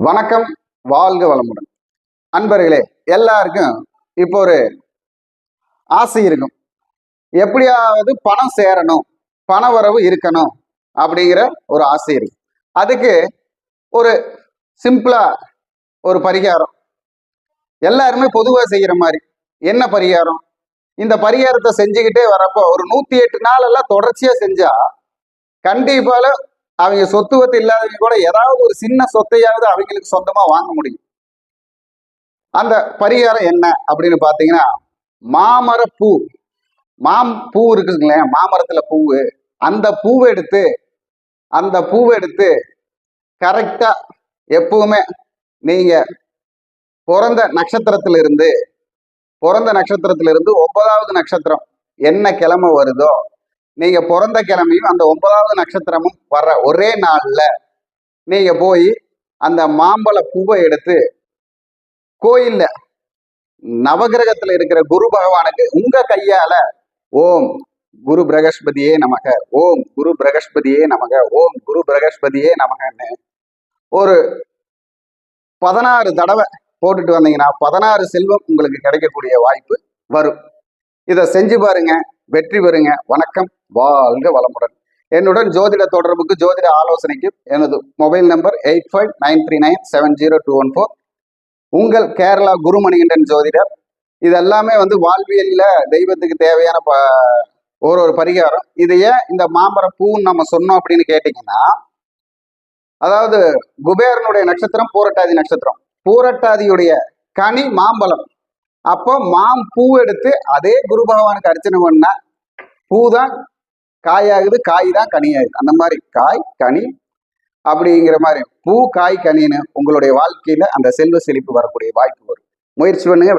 வணக்கம் வாழ்க வளமுடன். அன்பர்களே எல்லாருக்கும் இப்போ ஒரு ஆசை இருக்கும். எப்படியாவது பணம் சேரணும் பண வரவு இருக்கணும் அப்படிங்கிற ஒரு ஆசை இருக்கும் அதுக்கு ஒரு சிம்பிளா ஒரு பரிகாரம். எல்லாருமே பொதுவாக செய்கிற மாதிரி. என்ன பரிகாரம்? இந்த பரிகாரத்தை செஞ்சுக்கிட்டே வரப்போ ஒரு நூத்தி எட்டு நாள் எல்லாம் தொடர்ச்சியா செஞ்சா கண்டிப்பால அவங்க சொத்து வத்து இல்லாதவங்க கூட ஏதாவது ஒரு சின்ன சொத்தையாவது அவங்களுக்கு சொந்தமா வாங்க முடியும். அந்த பரிகாரம் என்ன அப்படின்னு பாத்தீங்கன்னா மாமர பூ. மாம் பூ இருக்குங்களேன் மாமரத்துல பூவு. அந்த பூவை எடுத்து அந்த பூவை எடுத்து கரெக்டா எப்பவுமே நீங்க பிறந்த நட்சத்திரத்துல இருந்து பிறந்த நட்சத்திரத்துல இருந்து ஒன்பதாவது நட்சத்திரம் என்ன கிழமை வருதோ நீங்க பிறந்த கிழமையும் அந்த ஒன்பதாவது நட்சத்திரமும் வர்ற ஒரே நாள்ல நீங்க போய் அந்த மாம்பழ பூவை எடுத்து கோயில்ல நவகிரகத்துல இருக்கிற குரு பகவானுக்கு உங்க கையால ஓம் குரு பிரகஸ்பதியே நமக ஓம் குரு பிரகஸ்பதியே நமக ஓம் குரு பிரகஸ்பதியே நமகன்னு ஒரு பதினாறு தடவை போட்டுட்டு வந்தீங்கன்னா பதினாறு செல்வம் உங்களுக்கு கிடைக்கக்கூடிய வாய்ப்பு வரும். இதை செஞ்சு பாருங்க. வெற்றி பெறுங்க. வணக்கம். வாழ்க வளமுடன். என்னுடன் ஜோதிட தொடர்புக்கு ஜோதிட ஆலோசனைக்கு எனது mobile number eight five nine three nine seven zero two one four. உங்கள் கேரளா குருமணிகண்டன் ஜோதிடர். இது எல்லாமே வந்து வாழ்வியலில் தெய்வத்துக்கு தேவையான ப ஒரு ஒரு பரிகாரம். இது ஏன் இந்த மாம்பர பூன்னு நம்ம சொன்னோம் அப்படின்னு கேட்டிங்கன்னா அதாவது குபேரனுடைய நட்சத்திரம் பூரட்டாதி நட்சத்திரம். பூரட்டாதியுடைய கனி மாம்பழம். அப்போ மாம் பூ எடுத்து அதே குரு பகவானுக்கு அர்ச்சனை பண்ணா பூ தான் காயாகுது காய் தான் கனியாகுது. அந்த மாதிரி காய் கனி அப்படிங்கிற மாதிரி பூ காய் கனின்னு உங்களுடைய வாழ்க்கையில அந்த செல்வ செழிப்பு வரக்கூடிய வாய்ப்பு வரும். முயற்சி பண்ணுங்க.